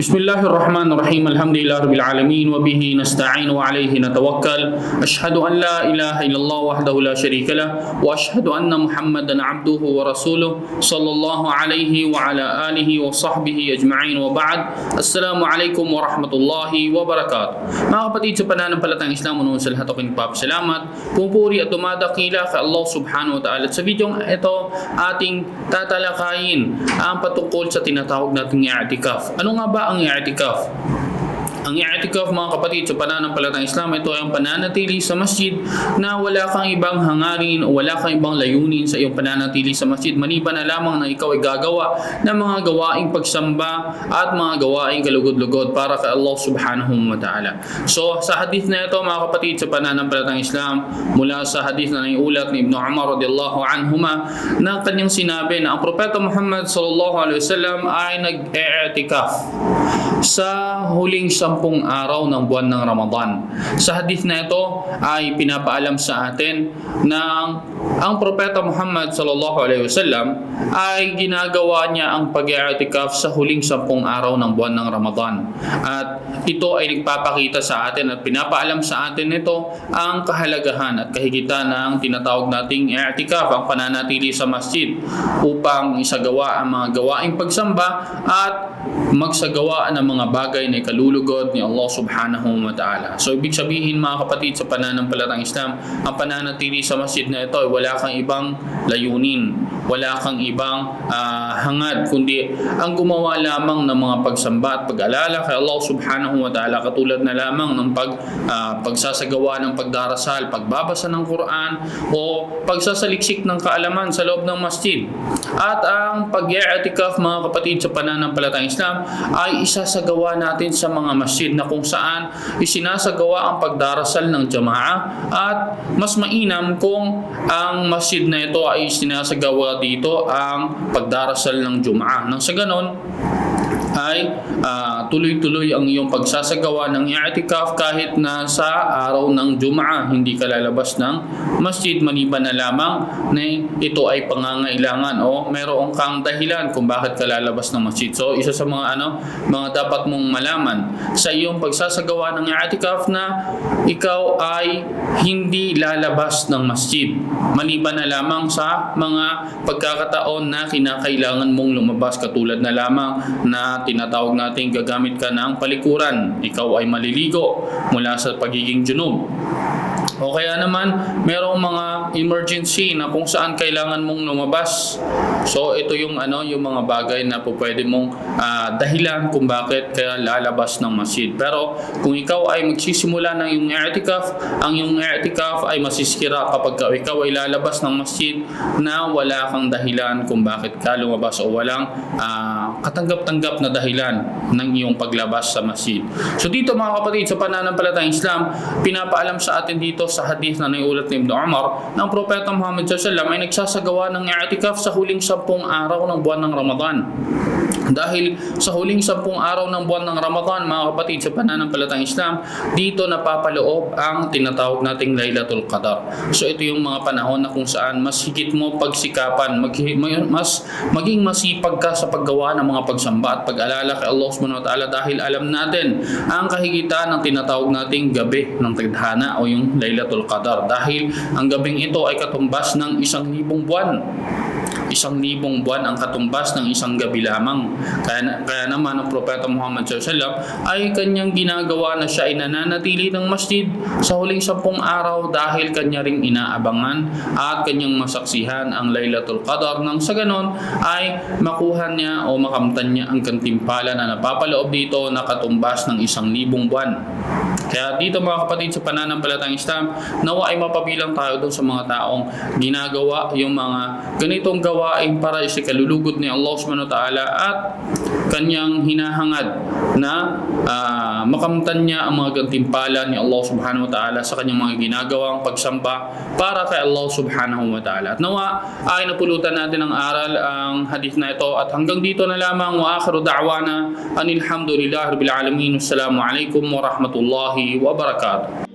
بسم الله الرحمن الرحيم الحمد لله رب العالمين وبه نستعين وعليه نتوكل أشهد أن لا إله إلا الله وحده لا شريك له وأشهد أن محمدا عبده ورسوله صلى الله عليه وعلى آله وصحبه أجمعين وبعد السلام عليكم ورحمة الله وبركاته ما قبتي تبنا نبلا تان إسلام ونوصل هتوكين باب سلامات كمبوري أتما دقيلا الله سبحانه وتعالى سبيجون إتو آتين تاتلقاين أم بتقول ستنا تاوغ نتنى اعتكاف أنو ba ang i'tikaf? Ang i'tikaf mga kapatid sa pananampalatang Islam, ito ay ang pananatili sa masjid na wala kang ibang hangarin o wala kang ibang layunin sa iyong pananatili sa masjid. Maliban na lamang na ikaw ay gagawa ng mga gawaing pagsamba at mga gawaing kalugod-lugod para kay Allah subhanahu wa ta'ala. So sa hadith na ito mga kapatid sa pananampalatang Islam, mula sa hadith na naiulat ni Ibn Umar radiyallahu anhuma na kanyang sinabi na ang Propeta Muhammad sallallahu alaihi wasallam ay nag-i'tikaf sa huling sampung araw ng buwan ng Ramadan. Sa hadith na ito ay pinapaalam sa atin na ang Propeta Muhammad sallallahu alaihi wasallam ay ginagawa niya ang pag-i'tikaf sa huling sampung araw ng buwan ng Ramadan. At ito ay nagpapakita sa atin at pinapaalam sa atin ito ang kahalagahan at kahigitan ng tinatawag nating i'tikaf, ang pananatili sa masjid upang isagawa ang mga gawaing pagsamba at magsagawa ng mga bagay na ikalulugod ni Allah subhanahu wa ta'ala. So ibig sabihin mga kapatid sa pananampalatang Islam, ang pananatili sa masjid na ito ay wala kang ibang layunin, wala kang ibang ah, hangad, kundi ang gumawa lamang ng mga pagsamba at pag-alala kay Allah subhanahu wa ta'ala katulad na lamang ng pag, ah, pagsasagawa ng pagdarasal, pagbabasa ng Quran o pagsasaliksik ng kaalaman sa loob ng masjid. At ang pag-i'tikaf mga kapatid sa pananampalatang Islam ay isasagawa natin sa mga masjid na kung saan isinasagawa ang pagdarasal ng jamaah at mas mainam kung ang masjid na ito ay sinasagawa dito ang pagdarasal ng Jumaah. Nang sa ganon, ay ah, tuloy-tuloy ang iyong pagsasagawa ng i'tikaf kahit na sa araw ng Jumaa hindi ka lalabas ng masjid maliban na lamang na ito ay pangangailangan o meron kang dahilan kung bakit ka lalabas ng masjid. So isa sa mga ano mga dapat mong malaman sa iyong pagsasagawa ng i'tikaf na ikaw ay hindi lalabas ng masjid maliban na lamang sa mga pagkakataon na kinakailangan mong lumabas katulad na lamang na tinatawag natin gagamit ka ng palikuran. Ikaw ay maliligo mula sa pagiging junub. O kaya naman, merong mga emergency na kung saan kailangan mong lumabas. So ito yung ano, yung mga bagay na po pwede mong ah, dahilan kung bakit kaya lalabas ng masjid. Pero kung ikaw ay magsisimula ng iyong i'tikaf, ang iyong i'tikaf ay masisira kapag ka ikaw ay lalabas ng masjid na wala kang dahilan kung bakit ka lumabas o walang ah, katanggap-tanggap na dahilan ng iyong paglabas sa masjid. So dito mga kapatid, sa pananampalatayang Islam, pinapaalam sa atin dito sa hadith na naiulat ni Ibn Umar ng Propeta Muhammad SAW ay nagsasagawa ng i'tikaf sa huling sampung araw ng buwan ng Ramadan. Dahil sa huling sampung araw ng buwan ng Ramadan, mga kapatid sa pananampalatang Islam, dito napapaloob ang tinatawag nating Lailatul Qadar. So ito yung mga panahon na kung saan mas higit mo pagsikapan, mag, mas maging masipag ka sa paggawa ng mga pagsamba at pag-alala kay Allah subhanahu wa ta'ala dahil alam natin ang kahigitan ng tinatawag nating gabi ng tadhana o yung Lailatul Qadar dahil ang gabing ito ay katumbas ng isang libong buwan isang libong buwan ang katumbas ng isang gabi lamang. Kaya, kaya naman ang Propeta Muhammad SAW ay kanyang ginagawa na siya ay nananatili ng masjid sa huling sampung araw dahil kanya ring inaabangan at kanyang masaksihan ang Laylatul Qadar nang sa ganon ay makuha niya o makamtan niya ang kantimpala na napapaloob dito na katumbas ng isang libong buwan. Kaya dito mga kapatid sa pananampalatang Islam, nawa ay mapabilang tayo doon sa mga taong ginagawa yung mga ganitong gawain para sa kalulugod ni Allah subhanahu wa ta'ala at kanyang hinahangad na ah, makamtan niya ang mga gantimpala ni Allah subhanahu wa ta'ala sa kanyang mga ginagawang pagsamba para kay Allah subhanahu wa ta'ala. At nawa ay napulutan natin ang aral ang hadith na ito at hanggang dito na lamang wa akhiru da'wana anilhamdulillah rabbil alamin. Wassalamu alaikum wa rahmatullahi wa barakatuh.